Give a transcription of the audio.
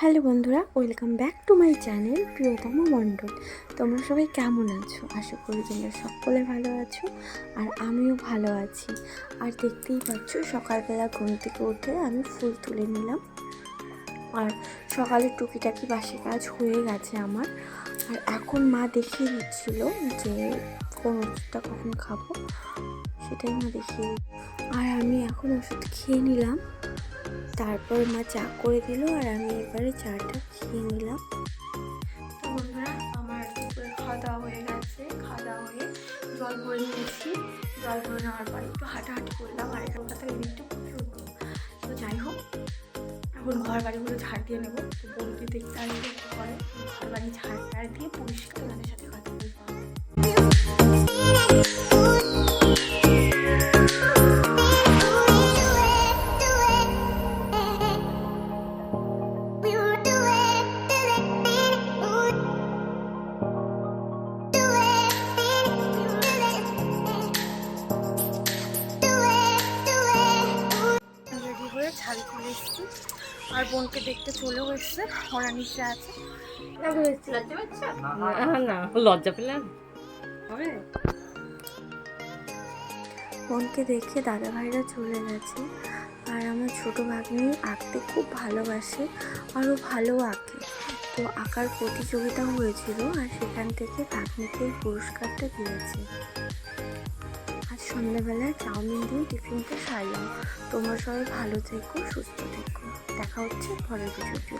Hello বন্ধুরা, welcome back to my channel Priyatam Mondal. তোমরা সবাই কেমন আছো? আশা করি তোমরা সকলে ভালো আছো আর আমিও ভালো আছি। আর দেখতেই পাচ্ছ, সকালবেলা ঘুম থেকে উঠে আমি ফুল তুলে নিলাম। আর সকালে টুকিটাকি বাসি কাজ হয়ে গেছে আমার। আর এখন মা দেখিয়ে দিচ্ছিল যে কোন ওষুধটা কখন খাব, সেটাই মা দিচ্ছিল। আর আমি এখন ওষুধ খেয়ে নিলাম, তারপর মা চা করে দিল আর আমি এবারে চাটা খেয়ে নিলাম আমার খাওয়া হয়ে গেছে খাওয়া হয়ে জল ভরে নিয়েছি জল ভরে নেওয়ার পর একটু হাঁটাহাঁটি করলাম আর একটা কথা একটু প্রচুর। তো যাই হোক, এখন ঘর বাড়িগুলো ঝাড় দিয়ে নেব তো বৌদি ছাড়ি চলে এসেছি। আর বোনকে দেখতে চলেও এসছে। ওরা নিচে আছে। না না লজ্জা পেলাম হবে? বোনকে দেখে দাদা ভাইরা চলে গেছে। আর আমার ছোট ভাগ্নি আঁকতে খুব ভালোবাসে আরও ভালো আঁকে। তো আঁকার প্রতিযোগিতা হয়েছিল আর সেখান থেকে ভাগ্নিকে পুরস্কারটা দিয়েছে। আজ সন্ধ্যাবেলায় চাউমিন দিয়ে টিফিনটা সারলাম। তোমার সবাই ভালো থেকো, সুস্থ থেকো। দেখা হচ্ছে পরের ভিডিওতে